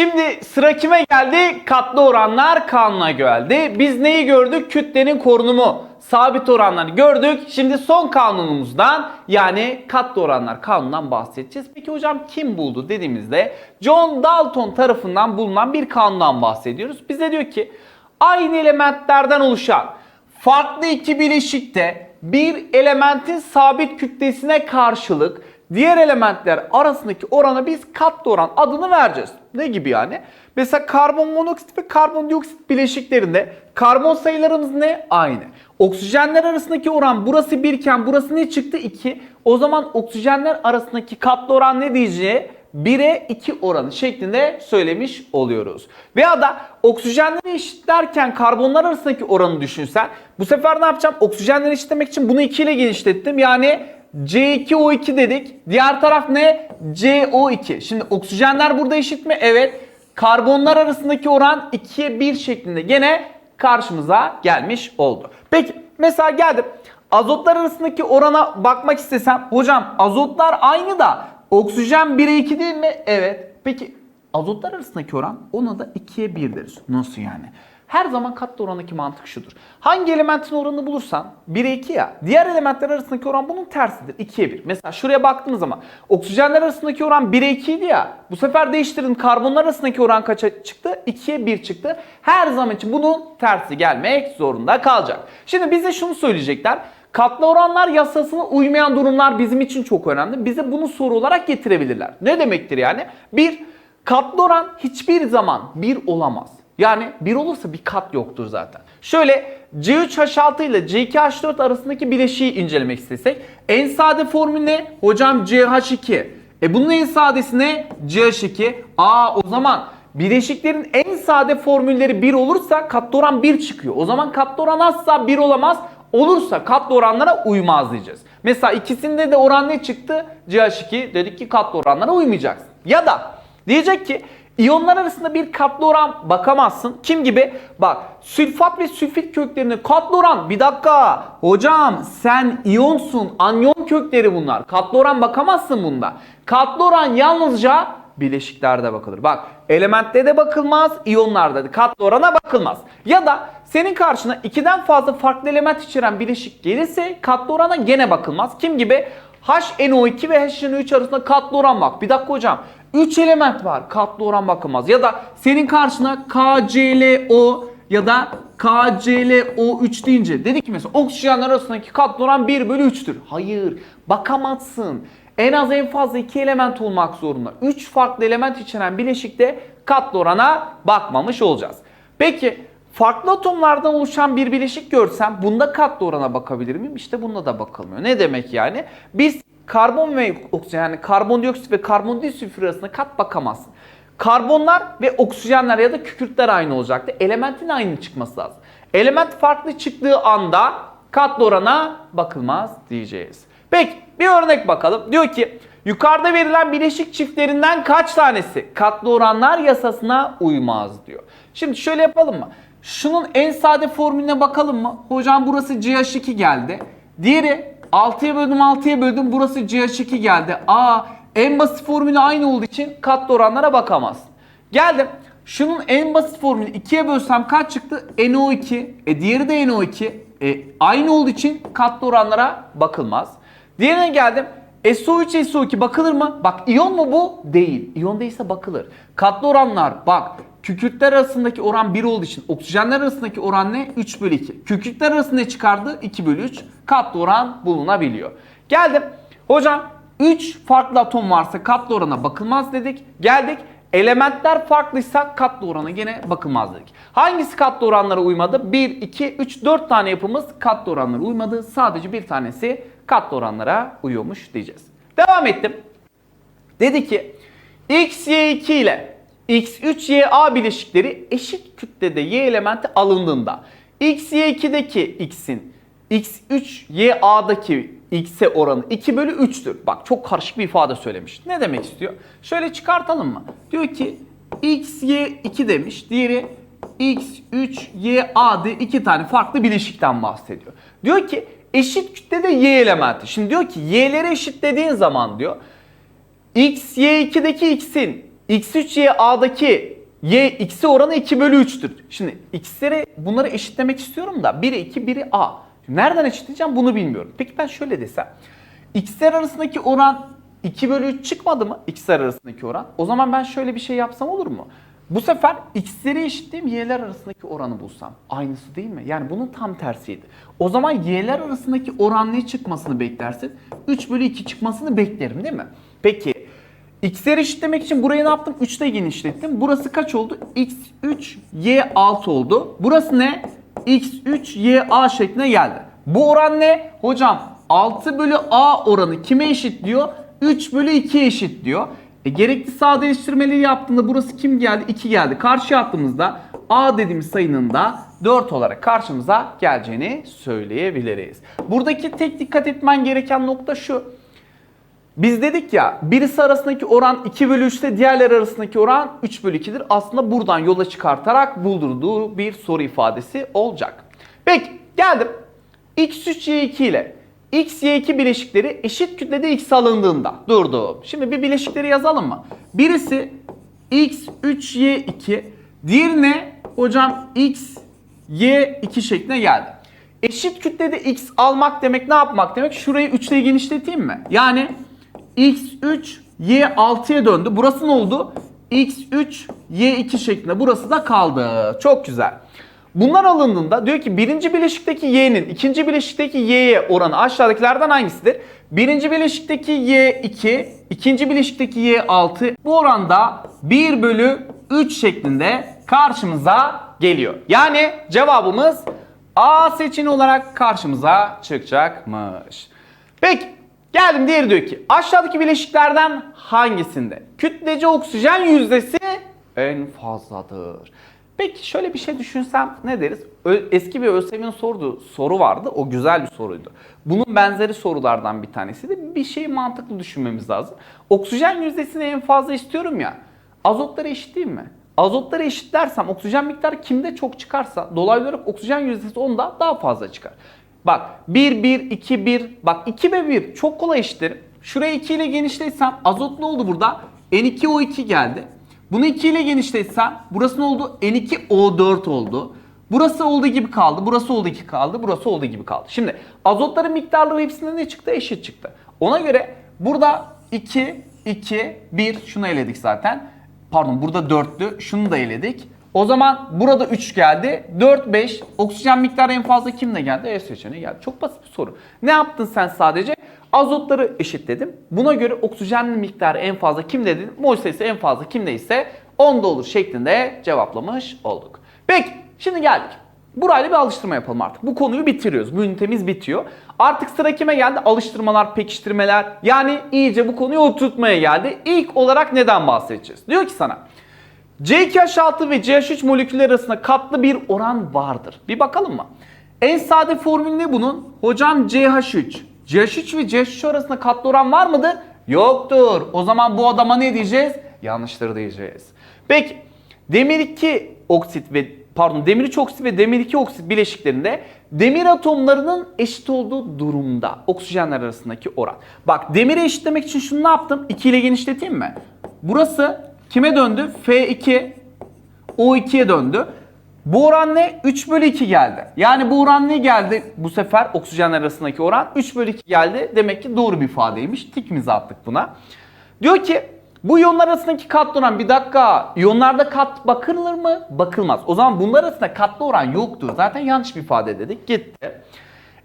Şimdi sıra kime geldi? Katlı oranlar kanuna geldi. Biz neyi gördük? Kütlenin korunumu. Sabit oranları gördük. Şimdi son kanunumuzdan yani katlı oranlar kanunundan bahsedeceğiz. Peki hocam kim buldu dediğimizde John Dalton tarafından bulunan bir kanundan bahsediyoruz. Bize diyor ki aynı elementlerden oluşan farklı iki bileşikte bir elementin sabit kütlesine karşılık diğer elementler arasındaki orana biz katlı oran adını vereceğiz. Ne gibi yani? Mesela karbon monoksit ve karbondioksit bileşiklerinde karbon sayılarımız ne? Aynı. Oksijenler arasındaki oran burası 1 iken burası ne çıktı? 2. O zaman oksijenler arasındaki katlı oran ne diyeceği 1'e 2 oranı şeklinde söylemiş oluyoruz. Veya da oksijenleri eşitlerken karbonlar arasındaki oranı düşünsen bu sefer ne yapacağım? Oksijenleri eşitlemek için bunu 2 ile genişlettim. Yani C2O2 dedik. Diğer taraf ne? CO2. Şimdi oksijenler burada eşit mi? Evet. Karbonlar arasındaki oran 2'ye 1 şeklinde gene karşımıza gelmiş oldu. Peki mesela geldim. Azotlar arasındaki orana bakmak istesem hocam azotlar aynı da oksijen 1'e 2 değil mi? Evet. Peki azotlar arasındaki oran ona da 2'ye 1 deriz. Nasıl yani? Her zaman katlı orandaki mantık şudur. Hangi elementin oranını bulursan 1'e 2 ya. Diğer elementler arasındaki oran bunun tersidir. 2'ye 1. Mesela şuraya baktığımız zaman oksijenler arasındaki oran 1'e 2 idi ya. Bu sefer değiştirin karbonlar arasındaki oran kaça çıktı? 2'ye 1 çıktı. Her zaman için bunun tersi gelmek zorunda kalacak. Şimdi bize şunu söyleyecekler. Katlı oranlar yasasına uymayan durumlar bizim için çok önemli. Bize bunu soru olarak getirebilirler. Ne demektir yani? Bir, katlı oran hiçbir zaman bir olamaz. Yani bir olursa bir kat yoktur zaten. Şöyle C3H6 ile C2H4 arasındaki bileşiği incelemek istesek en sade formül ne? Hocam CH2. E bunun en sadesi ne? CH2. Aa o zaman bileşiklerin en sade formülleri 1 olursa katlı oran 1 çıkıyor. O zaman katlı oran asla 1 olamaz. Olursa katlı oranlara uymaz diyeceğiz. Mesela ikisinde de oran ne çıktı? CH2 dedik ki katlı oranlara uymayacaksın. Ya da diyecek ki İyonlar arasında bir katlı oran bakamazsın. Kim gibi? Bak sülfat ve sülfit köklerine katlı oran. Bir dakika hocam sen iyonsun. Anyon kökleri bunlar. Katlı oran bakamazsın bunda. Katlı oran yalnızca bileşiklerde bakılır. Bak elementte de bakılmaz, iyonlarda da katlı orana bakılmaz. Ya da senin karşına ikiden fazla farklı element içeren bileşik gelirse katlı orana gene bakılmaz. Kim gibi? HNO2 ve HNO3 arasında katlı oran bak. Bir dakika hocam. 3 element var. Katlı oran bakılmaz. Ya da senin karşına KClO ya da KClO3 deyince dedik ki mesela oksijenler arasındaki katlı oran 1 bölü 3'tür. Hayır bakamazsın. En az en fazla 2 element olmak zorunda. 3 farklı element içeren bileşikte katlı orana bakmamış olacağız. Peki farklı atomlardan oluşan bir bileşik görsem bunda katlı orana bakabilir miyim? İşte bunda da bakılmıyor. Ne demek yani? Biz karbon ve oksijen yani karbondioksit ve karbondioksit arasında kat bakamazsın. Karbonlar ve oksijenler ya da kükürtler aynı olacaktı. Elementin aynı çıkması lazım. Element farklı çıktığı anda katlı orana bakılmaz diyeceğiz. Peki bir örnek bakalım. Diyor ki yukarıda verilen bileşik çiftlerinden kaç tanesi katlı oranlar yasasına uymaz diyor. Şimdi şöyle yapalım mı? Şunun en sade formülüne bakalım mı? Hocam burası CH2 geldi. Diğeri 6'ya böldüm 6'ya böldüm burası CH2 geldi. Aa en basit formülü aynı olduğu için katlı oranlara bakamazsın. Geldim. Şunun en basit formülü 2'ye bölsem kaç çıktı? NO2. E diğeri de NO2. E, aynı olduğu için katlı oranlara bakılmaz. Diğerine geldim. SO3 SO2 bakılır mı? Bak iyon mu bu? Değil. İyon değilse bakılır. Katlı oranlar bak kükürtler arasındaki oran 1 olduğu için oksijenler arasındaki oran ne? 3 bölü 2. Kükürtler arasında çıkardı? 2 bölü 3. Katlı oran bulunabiliyor. Geldim. Hocam 3 farklı atom varsa katlı orana bakılmaz dedik. Geldik. Elementler farklıysa katlı orana gene bakılmaz dedik. Hangisi katlı oranlara uymadı? 1, 2, 3, 4 tane yapımız katlı oranlara uymadı. Sadece bir tanesi katlı oranlara uyuyormuş diyeceğiz. Devam ettim. Dedi ki X, Y2 ile X3YA bileşikleri eşit kütlede Y elementi alındığında XY2'deki X'in X3YA'daki X'e oranı 2 bölü 3'tür. Bak çok karışık bir ifade söylemiş. Ne demek istiyor? Şöyle çıkartalım mı? Diyor ki XY2 demiş. Diğeri X3YA diye iki tane farklı bileşikten bahsediyor. Diyor ki eşit kütlede Y elementi. Şimdi diyor ki Y'leri eşitlediğin zaman diyor XY2'deki X'in X3Y A'daki Y X'e oranı 2 bölü 3'tür. Şimdi X'leri bunları eşitlemek istiyorum da biri 2 biri A. Nereden eşitleyeceğim bunu bilmiyorum. Peki ben şöyle desem. X'ler arasındaki oran 2 bölü 3 çıkmadı mı? X'ler arasındaki oran. O zaman ben şöyle bir şey yapsam olur mu? Bu sefer x'leri eşitleyeyim y'ler arasındaki oranı bulsam. Aynısı değil mi? Yani bunun tam tersiydi. O zaman y'ler arasındaki oran ne çıkmasını beklersin? 3 bölü 2 çıkmasını beklerim değil mi? Peki x'leri eşitlemek için burayı ne yaptım? 3 ile genişlettim. Burası kaç oldu? x3 y6 oldu. Burası ne? x3 ya şekline geldi. Bu oran ne? Hocam 6 bölü a oranı kime eşit diyor? 3 bölü 2 eşit diyor. E, gerekli sadeleştirmeleri yaptığında burası kim geldi? 2 geldi. Karşıya attığımızda a dediğimiz sayının da 4 olarak karşımıza geleceğini söyleyebiliriz. Buradaki tek dikkat etmen gereken nokta şu. Biz dedik ya birisi arasındaki oran 2 bölü 3 ise diğerleri arasındaki oran 3 bölü 2'dir. Aslında buradan yola çıkartarak buldurduğu bir soru ifadesi olacak. Peki geldim. x3 y2 ile x y2 bileşikleri eşit kütlede x alındığında durdum. Şimdi bir bileşikleri yazalım mı? Birisi x3 y2 diğerine hocam x y2 şekline geldi. Eşit kütlede x almak demek ne yapmak demek? Şurayı 3 ile genişleteyim mi? Yani x3 y6'ya döndü. Burası ne oldu? x3 y2 şeklinde. Burası da kaldı. Çok güzel. Bunlar alındığında diyor ki birinci bileşikteki y'nin ikinci bileşikteki y'ye oranı aşağıdakilerden hangisidir? Birinci bileşikteki y2, ikinci bileşikteki y6 bu oranda 1 bölü 3 şeklinde karşımıza geliyor. Yani cevabımız A seçeneği olarak karşımıza çıkacakmış. Peki geldim diğeri diyor ki aşağıdaki bileşiklerden hangisinde kütlece oksijen yüzdesi en fazladır? Peki şöyle bir şey düşünsem ne deriz? Eski bir ÖSYM'in sorduğu soru vardı. O güzel bir soruydu. Bunun benzeri sorulardan bir tanesiydi. Bir şeyi mantıklı düşünmemiz lazım. Oksijen yüzdesini en fazla istiyorum ya. Azotları eşitleyeyim mi? Azotları eşitlersem oksijen miktarı kimde çok çıkarsa dolaylı olarak oksijen yüzdesi onda daha fazla çıkar. Bak 1 1 2 1 bak 2 ve 1 çok kolay eşitlerim. Şurayı 2 ile genişletsem azot ne oldu burada? N2O2 geldi. Bunu 2 ile genişletsem burası ne oldu? N2O4 oldu. Burası olduğu gibi kaldı, burası olduğu gibi kaldı, burası olduğu gibi kaldı. Şimdi azotların miktarları hepsinde ne çıktı? Eşit çıktı. Ona göre burada 2, 2, 1 şunu eledik zaten. Pardon burada 4'tü. Şunu da eledik. O zaman burada 3 geldi. 4, 5. Oksijen miktarı en fazla kimle geldi? E seçeneği geldi. Çok basit bir soru. Ne yaptın sen sadece? Azotları eşitledim. Buna göre oksijen miktarı en fazla kimde dedim? Mol sayısı en fazla kimdeyse onda olur şeklinde cevaplamış olduk. Peki şimdi geldik. Burayla bir alıştırma yapalım artık. Bu konuyu bitiriyoruz. Bu ünitemiz bitiyor. Artık sıra kime geldi? Alıştırmalar, pekiştirmeler. Yani iyice bu konuyu oturtmaya geldi. İlk olarak neden bahsedeceğiz? Diyor ki sana C2H6 ve CH3 molekülleri arasında katlı bir oran vardır. Bir bakalım mı? En sade formül ne bunun? Hocam CH3. CH3 ve CH3 arasında katlı oran var mıdır? Yoktur. O zaman bu adama ne diyeceğiz? Yanlıştır diyeceğiz. Peki demir 2 oksit ve pardon demir 3 oksit ve demir 2 oksit bileşiklerinde demir atomlarının eşit olduğu durumda oksijenler arasındaki oran. Bak demiri eşitlemek için şunu ne yaptım? 2 ile genişleteyim mi? Burası kime döndü? F2 O2'ye döndü. Bu oran ne? 3 bölü 2 geldi. Yani bu oran ne geldi? Bu sefer oksijenler arasındaki oran 3 bölü 2 geldi. Demek ki doğru bir ifadeymiş. Tikimizi attık buna. Diyor ki bu iyonlar arasındaki katlı oran bir dakika iyonlarda kat bakılır mı? Bakılmaz. O zaman bunlar arasında katlı oran yoktur. Zaten yanlış bir ifade dedik. Gitti.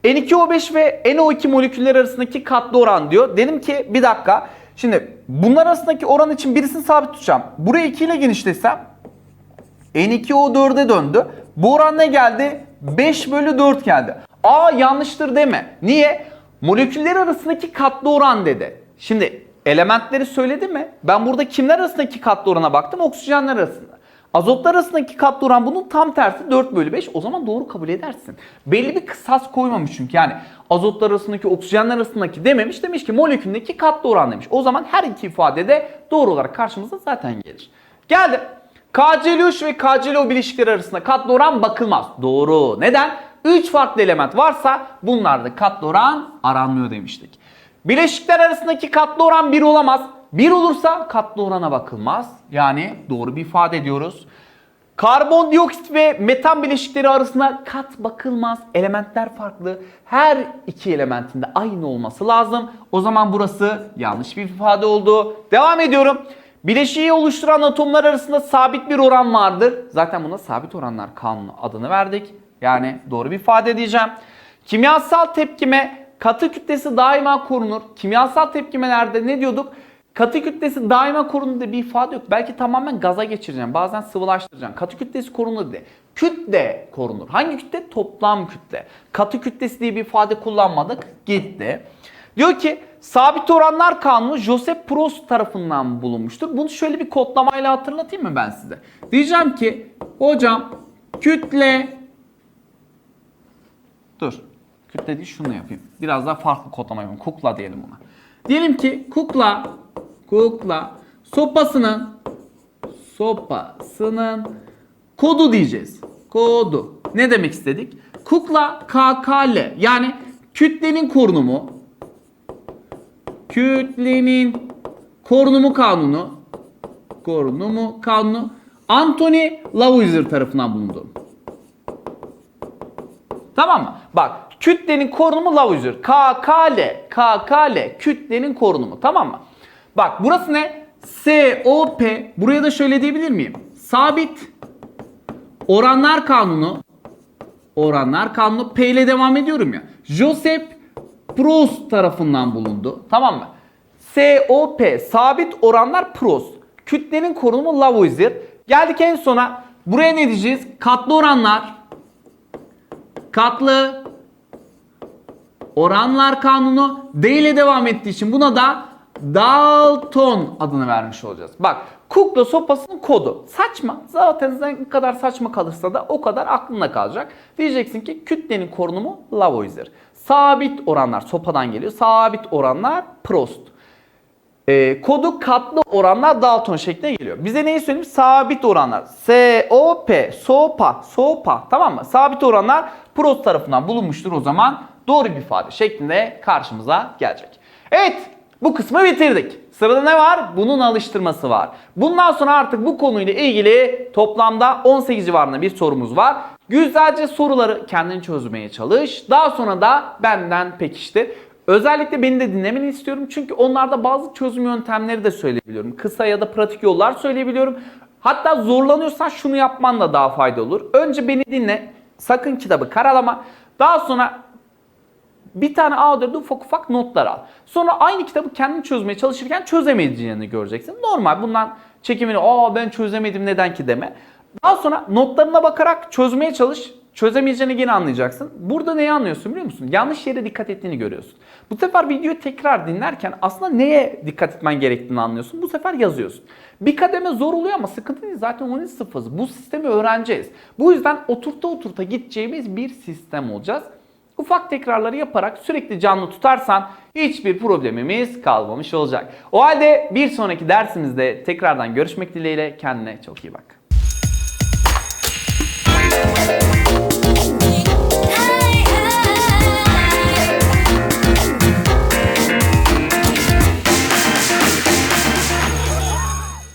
N2O5 ve NO2 moleküller arasındaki katlı oran diyor. Dedim ki bir dakika. Şimdi bunlar arasındaki oran için birisini sabit tutacağım. Burayı 2 ile genişletsem N2O4'e döndü. Bu oran ne geldi? 5 bölü 4 geldi. Aa yanlıştır deme. Niye? Moleküller arasındaki katlı oran dedi. Şimdi elementleri söyledi mi? Ben burada kimler arasındaki katlı orana baktım? Oksijenler arasında. Azotlar arasındaki katlı oran bunun tam tersi 4 bölü 5. O zaman doğru kabul edersin. Belli bir kısas koymamış çünkü. Yani azotlar arasındaki oksijenler arasındaki dememiş. Demiş ki moleküldeki katlı oran demiş. O zaman her iki ifade de doğru olarak karşımıza zaten gelir. Geldim. KCl3 ve KClO bileşikleri arasında katlı oran bakılmaz. Doğru. Neden? 3 farklı element varsa bunlarda katlı oran aranmıyor demiştik. Bileşikler arasındaki katlı oran 1 olamaz. 1 olursa katlı orana bakılmaz. Yani doğru bir ifade ediyoruz. Karbondioksit ve metan bileşikleri arasında kat bakılmaz. Elementler farklı. Her iki elementin de aynı olması lazım. O zaman burası yanlış bir ifade oldu. Devam ediyorum. Bileşiği oluşturan atomlar arasında sabit bir oran vardır. Zaten buna sabit oranlar kanunu adını verdik. Yani doğru bir ifade edeceğim. Kimyasal tepkime katı kütlesi daima korunur. Kimyasal tepkimelerde ne diyorduk? Katı kütlesi daima korunur diye bir ifade yok. Belki tamamen gaza geçireceğim. Bazen sıvılaştıracağım. Katı kütlesi korunur diye. Kütle korunur. Hangi kütle? Toplam kütle. Katı kütlesi diye bir ifade kullanmadık. Gitti. Diyor ki sabit oranlar kanunu Joseph Proust tarafından bulunmuştur. Bunu şöyle bir kodlamayla hatırlatayım mı ben size? Diyeceğim ki hocam kütle Dur. Kütle değil şunu yapayım. Biraz daha farklı kodlama yapayım. Kukla diyelim buna. Diyelim ki kukla kukla sopasının sopasının kodu diyeceğiz. Kodu. Ne demek istedik? Kukla KKL yani kütlenin korunumu kütlenin korunumu kanunu korunumu kanunu Anthony Lavoisier tarafından bulundu. Tamam mı? Bak kütlenin korunumu Lavoisier. KKL. KKL. Kütlenin korunumu. Tamam mı? Bak burası ne? SOP. Buraya da şöyle diyebilir miyim? Sabit oranlar kanunu. Oranlar kanunu. P ile devam ediyorum ya. Joseph Proust tarafından bulundu. Tamam mı? SOP. Sabit oranlar Proust. Kütlenin korunumu Lavoisier. Geldik en sona. Buraya ne diyeceğiz? Katlı oranlar katlı oranlar kanunu D ile devam ettiği için buna da Dalton adını vermiş olacağız. Bak kukla sopasının kodu. Saçma. Zaten ne kadar saçma kalırsa da o kadar aklında kalacak. Diyeceksin ki kütlenin korunumu Lavoisier. Sabit oranlar sopadan geliyor. Sabit oranlar Proust. Ee, kodu katlı oranlar Dalton şeklinde geliyor. Bize neyi söyleyeyim? Sabit oranlar. SOP, SOPA, SOPA tamam mı? Sabit oranlar Proust tarafından bulunmuştur o zaman. Doğru bir ifade şeklinde karşımıza gelecek. Evet bu kısmı bitirdik. Sırada ne var? Bunun alıştırması var. Bundan sonra artık bu konuyla ilgili toplamda 18 civarında bir sorumuz var. Güzelce soruları kendin çözmeye çalış. Daha sonra da benden pekiştir. Özellikle beni de dinlemeni istiyorum. Çünkü onlarda bazı çözüm yöntemleri de söyleyebiliyorum. Kısa ya da pratik yollar söyleyebiliyorum. Hatta zorlanıyorsan şunu yapman da daha faydalı olur. Önce beni dinle. Sakın kitabı karalama. Daha sonra bir tane A4'de ufak ufak notlar al. Sonra aynı kitabı kendin çözmeye çalışırken çözemeyeceğini göreceksin. Normal bundan çekimini aa ben çözemedim neden ki deme. Daha sonra notlarına bakarak çözmeye çalış. Çözemeyeceğini yine anlayacaksın. Burada neyi anlıyorsun biliyor musun? Yanlış yere dikkat ettiğini görüyorsun. Bu sefer videoyu tekrar dinlerken aslında neye dikkat etmen gerektiğini anlıyorsun. Bu sefer yazıyorsun. Bir kademe zor oluyor ama sıkıntı değil. Zaten 10. sınıfız. Bu sistemi öğreneceğiz. Bu yüzden oturta oturta gideceğimiz bir sistem olacağız. Ufak tekrarları yaparak sürekli canlı tutarsan hiçbir problemimiz kalmamış olacak. O halde bir sonraki dersimizde tekrardan görüşmek dileğiyle kendine çok iyi bak.